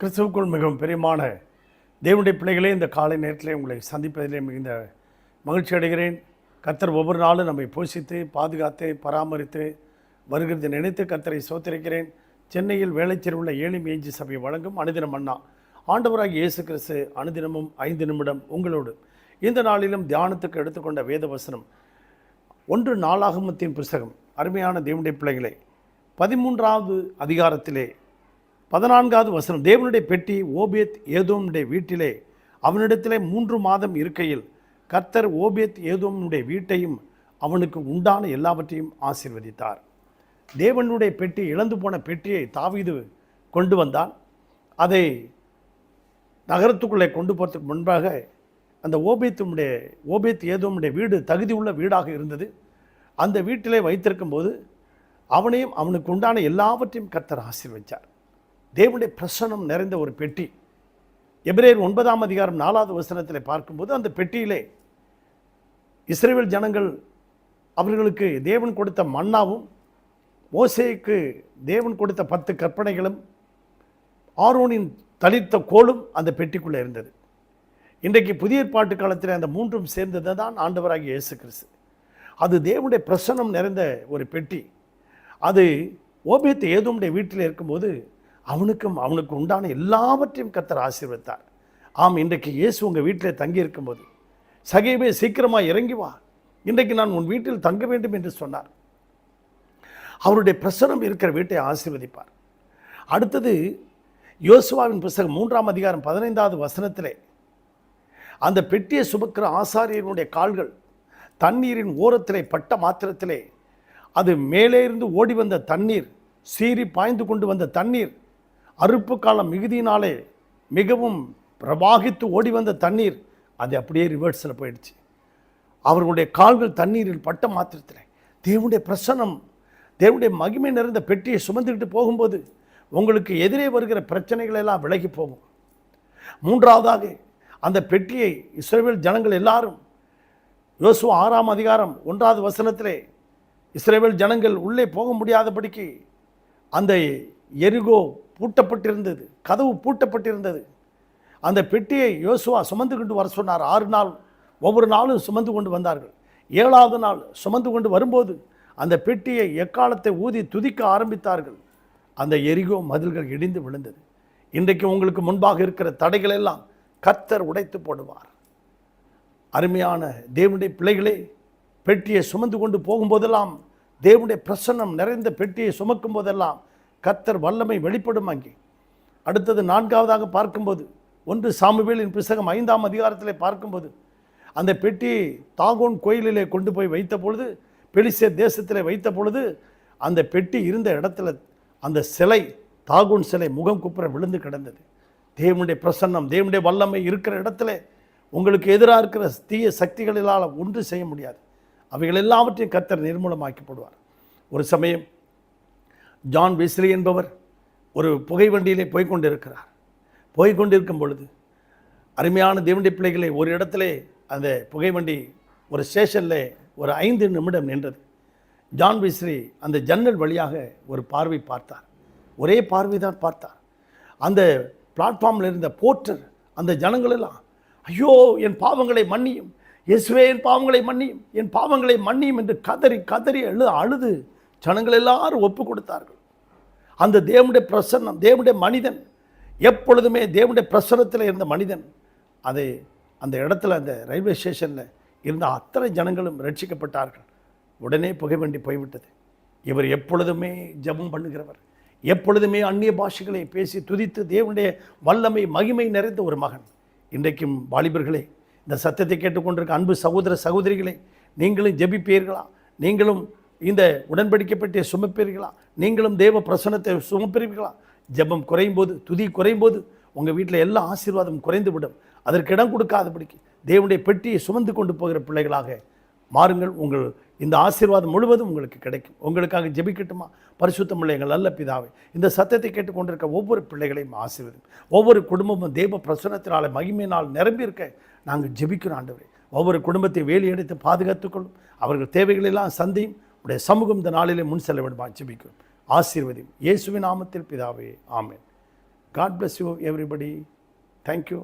கிறிஸ்துவுக்குள் மிகவும் பெரியமான தேவனுடைய பிள்ளைகளே இந்த காலை நேரத்திலே உங்களை சந்திப்பதிலே மிகுந்த மகிழ்ச்சி அடைகிறேன். கத்தர் ஒவ்வொரு நாளும் நம்மை போஷித்து பாதுகாத்து பராமரித்து வருகிறது நினைத்து கர்த்தரை சோத்திருக்கிறேன். சென்னையில் வேலைச்செருவுள்ள ஏழை மேய்ச்சி சபை வழங்கும் அனுதினம் அண்ணா. ஆண்டவராக இயேசு கிறிஸ்து அனுதினமும் ஐந்து நிமிடம் உங்களோடு. இந்த நாளிலும் தியானத்துக்கு எடுத்துக்கொண்ட வேத வசனம் ஒன்று நாளாகமத்தின் புஸ்தகம். அருமையான தேவனுடைய பிள்ளைகளே பதிமூன்றாவது அதிகாரத்திலே பதினான்காவது வசனம் தேவனுடைய பெட்டி ஓபியத் ஏதோமுடைய வீட்டிலே அவனிடத்திலே மூன்று மாதம் இருக்கையில் கர்த்தர் ஓபியத் ஏதோமுடைய வீட்டையும் அவனுக்கு உண்டான எல்லாவற்றையும் ஆசீர்வதித்தார். தேவனுடைய பெட்டி இழந்து போன பெட்டியை தாவிது கொண்டு வந்தான். அதை நகரத்துக்குள்ளே கொண்டு போகிறதுக்கு முன்பாக அந்த ஓபியத்தினுடைய ஓபியத் ஏதோமுடைய வீடு தகுதி உள்ள வீடாக இருந்தது. அந்த வீட்டிலே வைத்திருக்கும் போது அவனையும் அவனுக்கு உண்டான எல்லாவற்றையும் கர்த்தர் ஆசீர்வதித்தார் தேவனுடைய பிரசனம் நிறைந்த ஒரு பெட்டி. எபிரேர் ஒன்பதாம் அதிகாரம் நாலாவது வசனத்தில் பார்க்கும்போது அந்த பெட்டியிலே இஸ்ரேல் ஜனங்கள் அவர்களுக்கு தேவன் கொடுத்த மன்னாவும் மோசேக்கு தேவன் கொடுத்த பத்து கற்பனைகளும் ஆரோனின் தளிர்த்த கோலும் அந்த பெட்டிக்குள்ளே இருந்தது. இன்றைக்கு புதிய பாட்டு காலத்தில் அந்த மூன்றும் சேர்ந்தது தான் ஆண்டவராகிய இயேசு கிறிஸ்து. அது தேவனுடைய பிரசனம் நிறைந்த ஒரு பெட்டி. அது ஓபியத்து ஏதோமுடைய வீட்டில் இருக்கும்போது அவனுக்கும் அவனுக்கு உண்டான எல்லாவற்றையும் கத்தர் ஆசீர்வதித்தார். ஆம் இன்றைக்கு இயேசு உங்கள் வீட்டில் தங்கி இருக்கும்போது சகைவே சீக்கிரமாக இறங்கி வா. இன்றைக்கு நான் உன் வீட்டில் தங்க வேண்டும் என்று சொன்னார். அவருடைய பிரசனம் இருக்கிற வீட்டை ஆசீர்வதிப்பார். அடுத்தது யோசுவாவின் புஸ்தகம் மூன்றாம் அதிகாரம் பதினைந்தாவது வசனத்திலே அந்த பெட்டியை சுமக்கிற ஆசாரியனுடைய கால்கள் தண்ணீரின் ஓரத்திலே பட்ட மாத்திரத்திலே அது மேலே இருந்து ஓடி வந்த தண்ணீர் சீறி பாய்ந்து கொண்டு வந்த தண்ணீர் அறுப்பு காலம் மிகுதியினாலே மிகவும் பிரவாகித்து ஓடி வந்த தண்ணீர் அது அப்படியே ரிவர்ஸில் போயிடுச்சு. அவர்களுடைய கால்கள் தண்ணீரில் பட்ட மாத்திரத்தில். தேவனுடைய பிரசனம் தேவனுடைய மகிமை நிறைந்த பெட்டியை சுமந்துக்கிட்டு போகும்போது உங்களுக்கு எதிரே வருகிற பிரச்சனைகள் எல்லாம் விலகி போகும். மூன்றாவதாக அந்த பெட்டியை இஸ்ரேவேல் ஜனங்கள் எல்லாரும் யோசுவா ஆறாம் அதிகாரம் ஒன்றாவது வசனத்திலே இஸ்ரேவேல் ஜனங்கள் உள்ளே போக முடியாதபடிக்கு அந்த எரிகோ பூட்டப்பட்டிருந்தது கதவு பூட்டப்பட்டிருந்தது. அந்த பெட்டியை யோசுவா சுமந்து கொண்டு வர சொன்னார். ஆறு நாள் ஒவ்வொரு நாளும் சுமந்து கொண்டு வந்தார்கள். ஏழாவது நாள் சுமந்து கொண்டு வரும்போது அந்த பெட்டியை எக்காலத்தை ஊதி துதிக்க ஆரம்பித்தார்கள். அந்த எரிகோ மதில்கள் இடிந்து விழுந்தது. இன்றைக்கு உங்களுக்கு முன்பாக இருக்கிற தடைகள் எல்லாம் கர்த்தர் உடைத்து போடுவார். அருமையான தேவனுடைய பிள்ளைகளே பெட்டியை சுமந்து கொண்டு போகும்போதெல்லாம் தேவனுடைய பிரசன்னம் நிறைந்த பெட்டியை சுமக்கும் போதெல்லாம் கத்தர் வல்லமை வெளிப்படும் அங்கே. அடுத்தது நான்காவதாக பார்க்கும்போது ஒன்று சாமுவேலின் புஸ்தகம் ஐந்தாம் அதிகாரத்தில் பார்க்கும்போது அந்த பெட்டியை தாகோன் கோயிலிலே கொண்டு போய் வைத்த பொழுது பெலிசே தேசத்தில் வைத்த பொழுது அந்த பெட்டி இருந்த இடத்துல அந்த சிலை தாகோன் சிலை முகம் குப்புற விழுந்து கிடந்தது. தேவனுடைய பிரசன்னம் தேவனுடைய வல்லமை இருக்கிற இடத்துல உங்களுக்கு எதிராக இருக்கிற தீய சக்திகளிலால் ஒன்று செய்ய முடியாது. அவைகள் எல்லாவற்றையும் கத்தர் நிர்மூலமாக்கப்படுவார். ஒரு சமயம் ஜான் வெஸ்லி என்பவர் ஒரு புகை வண்டியிலே போய்கொண்டிருக்கிறார். போய்கொண்டிருக்கும் பொழுது அருமையான தேவண்டி பிள்ளைகளை ஒரு இடத்துல அந்த புகை வண்டி ஒரு ஸ்டேஷனில் ஒரு ஐந்து நிமிடம் நின்றது. ஜான் விஸ்ரி அந்த ஜன்னல் வழியாக ஒரு பார்வை பார்த்தார். ஒரே பார்வை தான் பார்த்தார். அந்த பிளாட்ஃபார்மில் இருந்த போர்ட்டர் அந்த ஜனங்களெல்லாம் ஐயோ என் பாவங்களை மன்னியும். இயேசுவே என் பாவங்களை மன்னியும். என் பாவங்களை மன்னியும் என்று கதறி கதறி எழு அழுது ஜனங்கள் எல்லாரும் ஒப்பு கொடுத்தார்கள். அந்த தேவனுடைய பிரசன்னம் தேவனுடைய மனிதன் எப்பொழுதுமே தேவனுடைய பிரசன்னத்தில் இருந்த மனிதன் அதை அந்த இடத்துல அந்த ரயில்வே ஸ்டேஷனில் இருந்த அத்தனை ஜனங்களும் ரட்சிக்கப்பட்டார்கள். உடனே புகைவண்டி போய்விட்டது. இவர் எப்பொழுதுமே ஜெபம் பண்ணுகிறவர். எப்பொழுதுமே அந்நிய பாஷைகளை பேசி துதித்து தேவனுடைய வல்லமை மகிமை நிறைந்த ஒரு மகன். இன்றைக்கும் வாலிபர்களே இந்த சத்தத்தை கேட்டுக்கொண்டிருக்க அன்பு சகோதர சகோதரிகளே நீங்களும் ஜெபிப்பீர்களா? நீங்களும் இந்த உடன்படிக்கை பற்றிய சுமப்பீர்களா? நீங்களும் தேவ பிரசனத்தை சுமப்பீர்களா? ஜெபம் குறையும் போது துதி குறையும் போது உங்கள் வீட்டில் எல்லா ஆசீர்வாதம் குறைந்து விடும் அதற்கு இடம் கொடுக்காதபடிக்கு தேவனுடைய பெட்டியை சுமந்து கொண்டு போகிற பிள்ளைகளாக மாறுங்கள். உங்கள் இந்த ஆசீர்வாதம் முழுவதும் உங்களுக்கு கிடைக்கும். உங்களுக்காக ஜெபிக்கட்டுமா? பரிசுத்தமுள்ள எங்கள் நல்ல பிதாவை இந்த சத்தத்தை கேட்டுக்கொண்டிருக்க ஒவ்வொரு பிள்ளைகளையும் ஆசீர்வதும் ஒவ்வொரு குடும்பமும் தெய்வ பிரசனத்தினால் மகிமையினால் நிரம்பியிருக்க நாங்கள் ஜெபிக்கிறோம் ஆண்டவரே. ஒவ்வொரு குடும்பத்தை வேலி எடுத்து பாதுகாத்துக்கொள்ளும் அவர்கள் தேவைகளெல்லாம் சந்தையும். உடைய சமூகம் இந்த நாளிலே முன் செல்ல வேண்டும். ஆட்சிபிக்கும் ஆசீர்வதியும். இயேசுவின் நாமத்தில் பிதாவே ஆமேன். God bless you everybody thank you